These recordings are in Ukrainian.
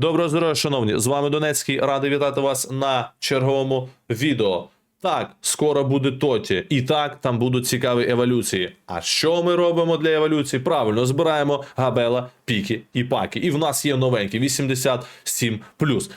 Доброго здоров'я, шановні! З вами Донецький. Радий вітати вас на черговому відео. Так, скоро буде тоті. І так, там будуть цікаві еволюції. А що ми робимо для еволюції? Правильно, збираємо габела, піки і паки. І в нас є новенькі 87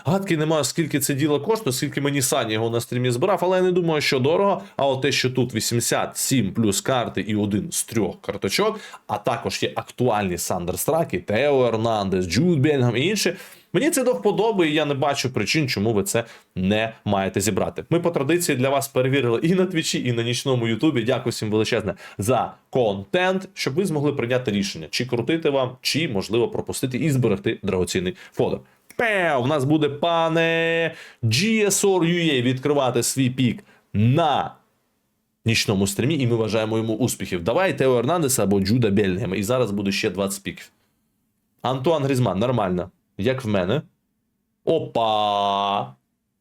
Гадки немає, скільки це діло коштує, скільки мені Саня його на стрімі збирав, але я не думаю, що дорого. А от те, що тут 87 плюс карти і один з трьох карточок, а також є актуальні Сандерстраки, Тео Ернандес, Джуд Бельгам і інші. Мені це до вподоби, я не бачу причин, чому ви це не маєте зібрати. Ми по традиції для вас перевірили і на твічі, і на нічному Ютубі. Дякую всім величезне за контент, щоб ви змогли прийняти рішення, чи крутити вам, чи можливо пропустити і зберегти драгоцінний фодор. Пеу, в нас буде пане GSOR.UA відкривати свій пік на нічному стрімі, і ми вважаємо йому успіхів. Давай Тео Ернандеса або Джуда Бельгема. І зараз буде ще 20 піків. Антуан Грізман, нормально. Як в мене. Опа!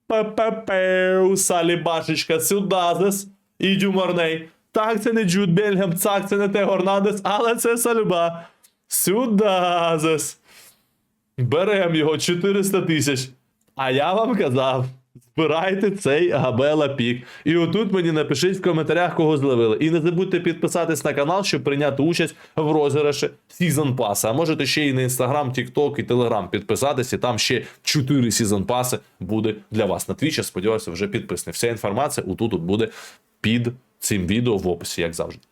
Пе-пе-пеу, Салібашечка, сюдазес. І Дюморней. Так, це не Джуд Бельгем, так, це не те Горнадес, але це Салюба. Сюдазес. Берем його 400 тисяч. А я вам казав, збирайте цей Габела пік. І отут мені напишіть в коментарях, кого зловили. І не забудьте підписатись на канал, щоб прийняти участь в розіграші Season Pass. А можете ще і на Instagram, TikTok і Telegram підписатись, і там ще 4 Season Pass буде для вас. На я сподіваюся, вже підписаний. Вся інформація отут от буде під цим відео в описі, як завжди.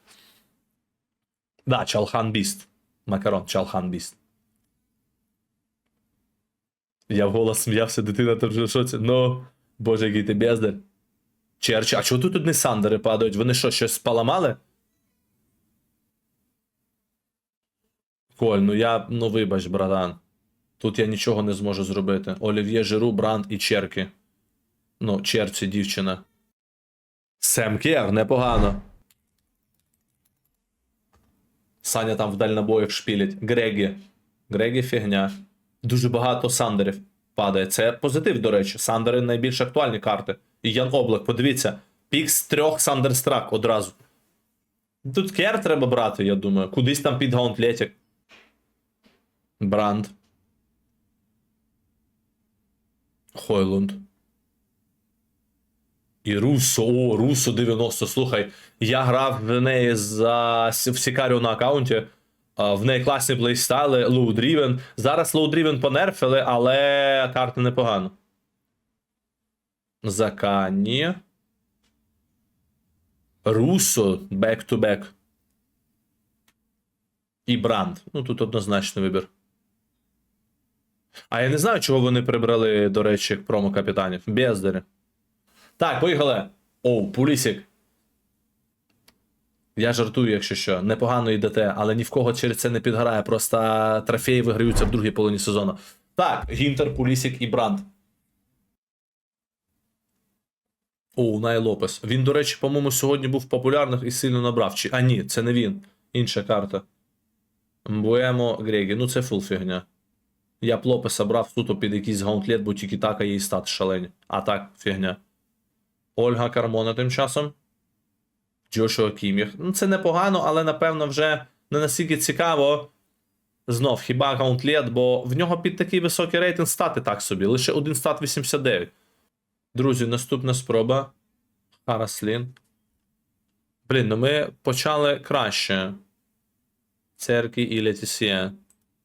Да, Чалхан Біст. Макарон, Чалхан Біст. Я вголос сміявся, дитина там вже шоці. Ну, боже, який ти бездар. Черчі, а чого тут одні сандери падають? Вони що, щось поламали? Коль, ну я, ну вибач, братан. Тут я нічого не зможу зробити. Олів'є Жиру, Бранд і Черки. Ну, Черці, дівчина. Сем Кер, непогано. Саня там в дальнобоях шпілять. Грегі. Грегі фігня. Дуже багато сандерів падає. Це позитив, до речі. Сандери найбільш актуальні карти. І Ян Облак, подивіться. Пік з трьох Сандерстрак одразу. Тут кер треба брати, я думаю. Кудись там під гаунтлетік. Бранд. Хойлунд. І Руссо, о, Руссо 90. Слухай, я грав в неї за в Сікаріо на аккаунті. В неї класні плейстайли, Driven. Зараз Driven понерфили, але карти непогано. Закані. Руссо back-to-back. І Бранд. Ну, тут однозначний вибір. А я не знаю, чого вони прибрали, до речі, промо капітанів. Бездарі. Так, поїхали. Оу, Пулісік. Я жартую, якщо що. Непогано йдете, але ні в кого через це не підгорає. Просто трофеї виграються в другій половині сезону. Так, Гінтер, Пулісік і Бранд. О, Най Лопес. Він, до речі, по-моєму, сьогодні був популярних і сильно набрав. Чи... А, ні, це не він. Інша карта. Мбуемо Грегі. Ну, це фул фігня. Я б Лопеса брав суто під якийсь гаунтлет, бо тільки така її стат шалені. А так, фігня. Ольга Кармона тим часом. Джошуа Кіміх. Ну, це непогано, але напевно вже не настільки цікаво. Знов, хіба гаунтлет, бо в нього під такий високий рейтинг стати так собі. Лише один стат 89. Друзі, наступна спроба. Хараслін. Блін, ну ми почали краще. Церкві і Летісія.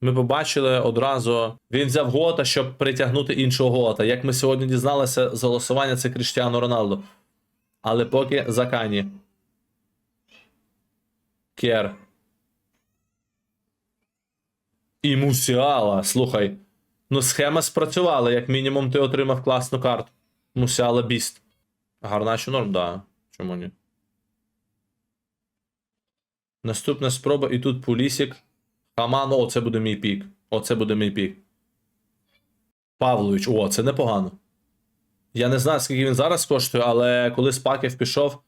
Ми побачили одразу. Він взяв гота, щоб притягнути іншого гота. Як ми сьогодні дізналися з голосування, це Кріштіану Роналду. Але поки Закані. Кер. І Мусіала. Слухай. Ну, схема спрацювала, як мінімум, ти отримав класну карту. Мусіала Біст. Гарначу норм, да. Чому ні? Наступна спроба, і тут Пулісік. Хаман, о, це буде мій пік. Оце буде мій пік. Павлович, о, це непогано. Я не знаю, скільки він зараз коштує, але коли Спаків пішов, в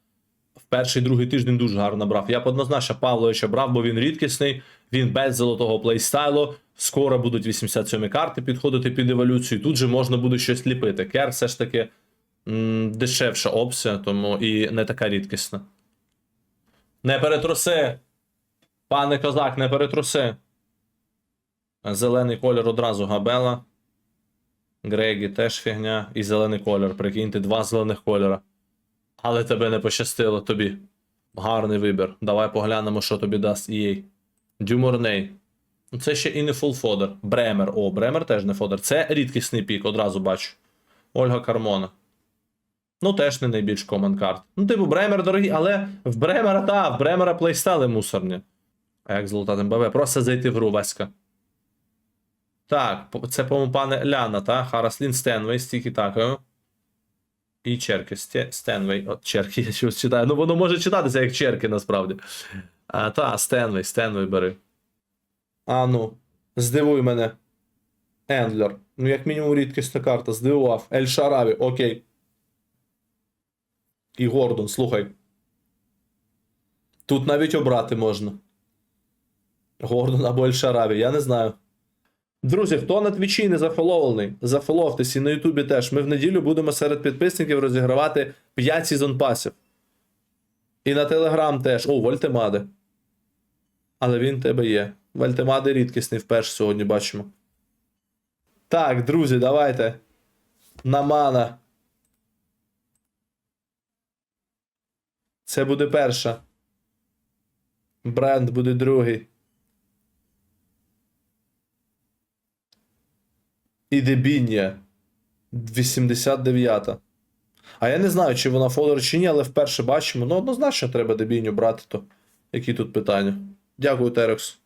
перший другий тиждень дуже гарно брав. Я б однозначно Павловича брав, бо він рідкісний, він без золотого плейстайлу. Скоро будуть 87 карти підходити під еволюцію. Тут же можна буде щось ліпити. Кер все ж таки м, дешевша опція, тому і не така рідкісна. Не перетруси! Пане козак, не перетруси. Зелений колір одразу габела. Грегі теж фігня. І зелений кольор. Прикиньте, два зелених кольора. Але тебе не пощастило тобі. Гарний вибір. Давай поглянемо, що тобі дасть EA. Дюморней. Ну, Це ще і не фул фодер. Бремер. О, Бремер теж не фодер. Це рідкісний пік, одразу бачу. Ольга Кармона. Ну, теж не найбільш команд карт. Ну, типу, Бремер дорогий, але в Бремера, та, в Бремера плейстайли мусорні. А як золотати МБВ? Просто зайти в гру, Васька. Так, це, по-моєму, пане Ляна, та? Хараслін Стенвей, стільки такою. І черки. Стенвей. От черки, я щось читаю. Ну, воно може читатися як черки, насправді. А, та, Стенвей, Стенвей бери. А ну, здивуй мене. Ендлер. Ну, як мінімум, рідкісна карта. Здивував. Ель Шараві, окей. І Гордон, слухай. Тут навіть обрати можна. Гордон або Ель Шараві, я не знаю. Друзі, хто на твічі не зафоловлений, зафоловтесь і на Ютубі теж. Ми в неділю будемо серед підписників розігравати 5 сезон пасів. І на Телеграм теж. О, Вольтемаде. Але він в тебе є. Вольтемаде рідкісний вперше сьогодні бачимо. Так, друзі, давайте. На мана. Це буде перша. Бренд буде другий. І Дебіння. 89. А я не знаю, чи вона фолер чи ні, але вперше бачимо. Ну, однозначно треба Дебіню брати, то які тут питання. Дякую, Терекс.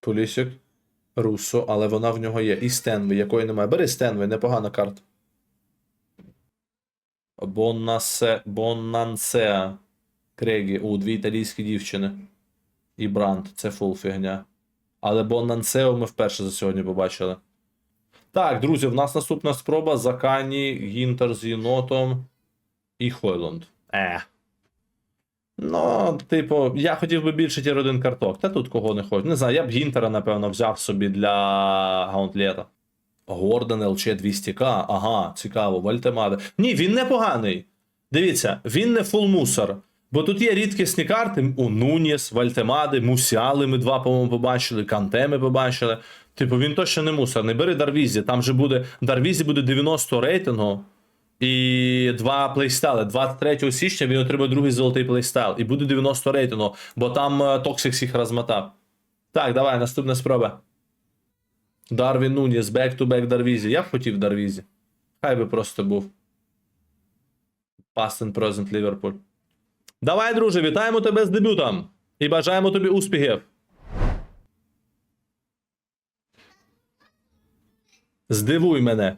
Полісік. Руссо, але вона в нього є. І Стенвей, якої немає. Бери Стенвей, непогана карта. Боннасе... Боннансеа. Крегі. У, дві італійські дівчини. І Бранд. Це фул фігня. Але Боннансео ми вперше за сьогодні побачили. Так, друзі, в нас наступна спроба Закані, Гінтер з Єнотом і Хойланд. Е. Ну, типу, я хотів би більше тір один карток. Та тут кого не хочу. Не знаю, я б Гінтера, напевно, взяв собі для гаунтлета. Гордон ЛЧ 200к. Ага, цікаво, Вальтемаде. Ні, він непоганий. Дивіться, він не фул мусор. Бо тут є рідкісні карти. У Нуніс, Вальтемади, Мусіали ми два, по-моєму, побачили, Канте ми побачили. Типу, він точно не мусор. Не бери Дарвізі. Там же буде. Дарвізі буде 90 рейтингу. І два плейстайли. 23 січня він отримає другий золотий плейстайл. І буде 90 рейтингу, бо там е, Токсик всіх розмотав. Так, давай, наступна спроба. Дарвін Нуніс, бек-ту-бек Дарвізі. Я б хотів Дарвізі. Хай би просто був. And present Ліверпуль. Давай, друже, вітаємо тебе з дебютом. І бажаємо тобі успіхів. Здивуй мене.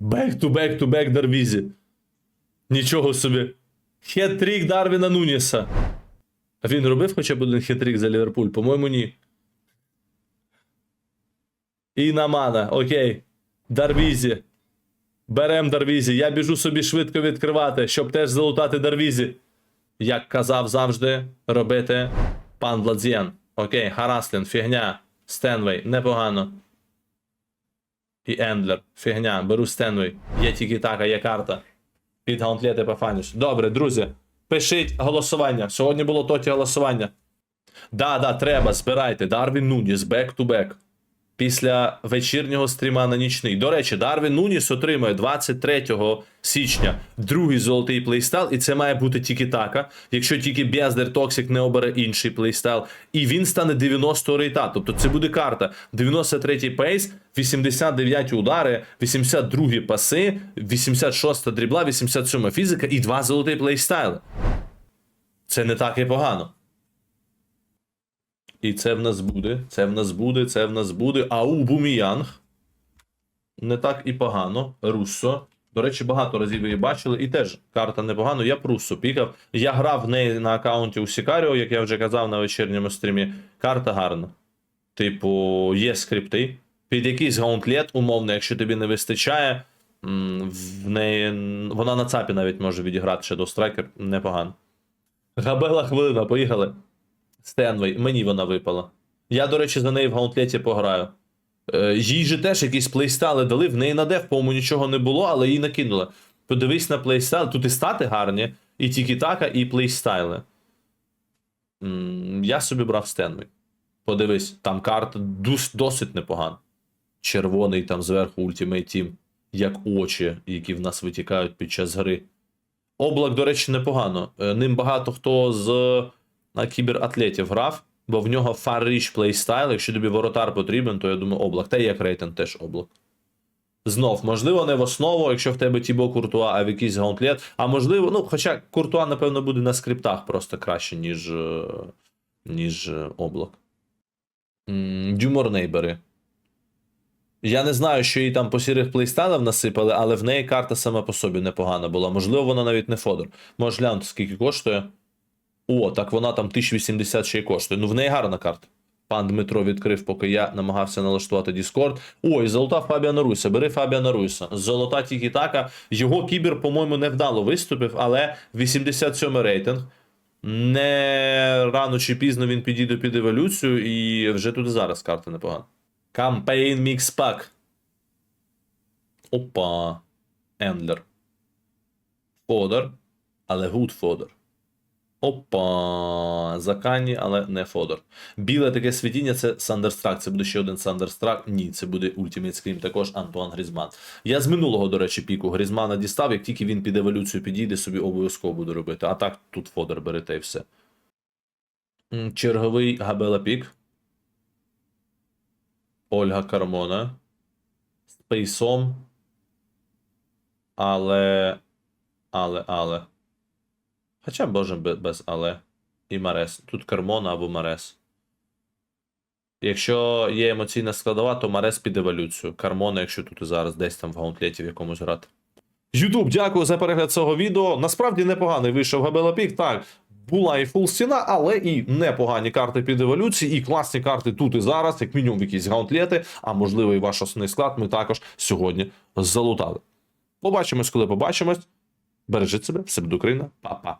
Back to back to back Дарвізі. Нічого собі. Хет-трік Дарвіна Нуніса. А він робив хоча б один хет-трік за Ліверпуль? По-моєму, ні. І Намана, окей. Дарвізі. Берем Дарвізі. Я біжу собі швидко відкривати, щоб теж залутати Дарвізі. Як казав завжди, робити пан Владзіян. Окей, Хараслін, фігня. Стенвей, непогано. І Ендлер. Фігня, беру Стенвей. Є тільки така, є карта. Під гаунтлети по фаніш. Добре, друзі. Пишіть голосування. Сьогодні було тоті голосування. Да, да, треба, збирайте. Дарвін Нуніс, бек-ту-бек. Після вечірнього стріма на нічний. До речі, Дарвін Нуніс отримує 23 січня другий золотий плейстайл, і це має бути тільки така, якщо тільки Бездер Токсик не обере інший плейстайл. І він стане 90 рейта. Тобто це буде карта 93-й пейс, 89 удари, 82 паси, 86 дрібла, 87 фізика і два золоті плейстайли. Це не так і погано. І це в нас буде, це в нас буде, це в нас буде. Ау Буміянг. Не так і погано. Руссо. До речі, багато разів ви її бачили. І теж карта непогано. Я Руссо пікав. Я грав в неї на аккаунті у Сікаріо, як я вже казав на вечірньому стрімі. Карта гарна. Типу, є скрипти. Під якийсь гаунтлет, умовно, якщо тобі не вистачає. В неї вона на цапі навіть може відіграти Shadow Striker непогано. Габела хвилина, поїхали. Стенвей, мені вона випала. Я, до речі, за неї в гаунтлеті пограю. Е, їй же теж якісь плейстайли дали, в неї на деф, по-моєму, нічого не було, але її накинули. Подивись на плейстайл. Тут і стати гарні, і тільки-така, і плейстайли. Я собі брав Стенвей. Подивись, там карта дос- досить непогана. Червоний там зверху Ultimate Team, як очі, які в нас витікають під час гри. Облак, до речі, непогано. Е, Ним багато хто з на кібератлетів грав, бо в нього reach playstyle. Якщо тобі воротар потрібен, то я думаю, облак. Та і як рейтинг теж облак. Знов, можливо, не в основу, якщо в тебе Тібо Куртуа, а в якийсь гаунтлет. А можливо, ну, хоча Куртуа, напевно, буде на скриптах просто краще, ніж, е, ніж е, облак. Дюмор Нейбери. Я не знаю, що їй там по сірих плейстайлах насипали, але в неї карта сама по собі непогана була. Можливо, вона навіть не Фодор. Можеш глянути, скільки коштує. О, так вона там 1080 ще й коштує. Ну, в неї гарна карта. Пан Дмитро відкрив, поки я намагався налаштувати Discord. Ой, золота Фабіана Руйса. Бери Фабіана Руйса. Золота Тікі-Така. Його кібер, по-моєму, невдало виступив, але 87 рейтинг. Не рано чи пізно він підійде під еволюцію, і вже тут зараз карта непогана. Mix Pack. Опа. Ендлер. Фодор. Але гуд Фодор. Опа. Закані, але не Фодор. Біле таке світіння це Сандерстрак. Це буде ще один Сандерстрак. Ні, це буде Ultimate Scream, також Антуан Грізман. Я з минулого, до речі, піку Грізмана дістав. Як тільки він під еволюцію підійде, собі обов'язково буду робити. А так тут Фодор берете і все. Черговий Габела Пік. Ольга Кармона. З пейсом. Але. Але, але. Хоча боже без але. І Марес. Тут Кармона або Марес. Якщо є емоційна складова, то Марес під еволюцію. Кармона, якщо тут і зараз десь там в гаунтлеті в якомусь грати. Ютуб, дякую за перегляд цього відео. Насправді непоганий вийшов Габела Пік. Так, була і фул стіна, але і непогані карти під еволюції, і класні карти тут і зараз, як мінімум якісь гаунтлети, а можливо і ваш основний склад ми також сьогодні залутали. Побачимось, коли побачимось. Бережіть себе, все буде Україна, па-па.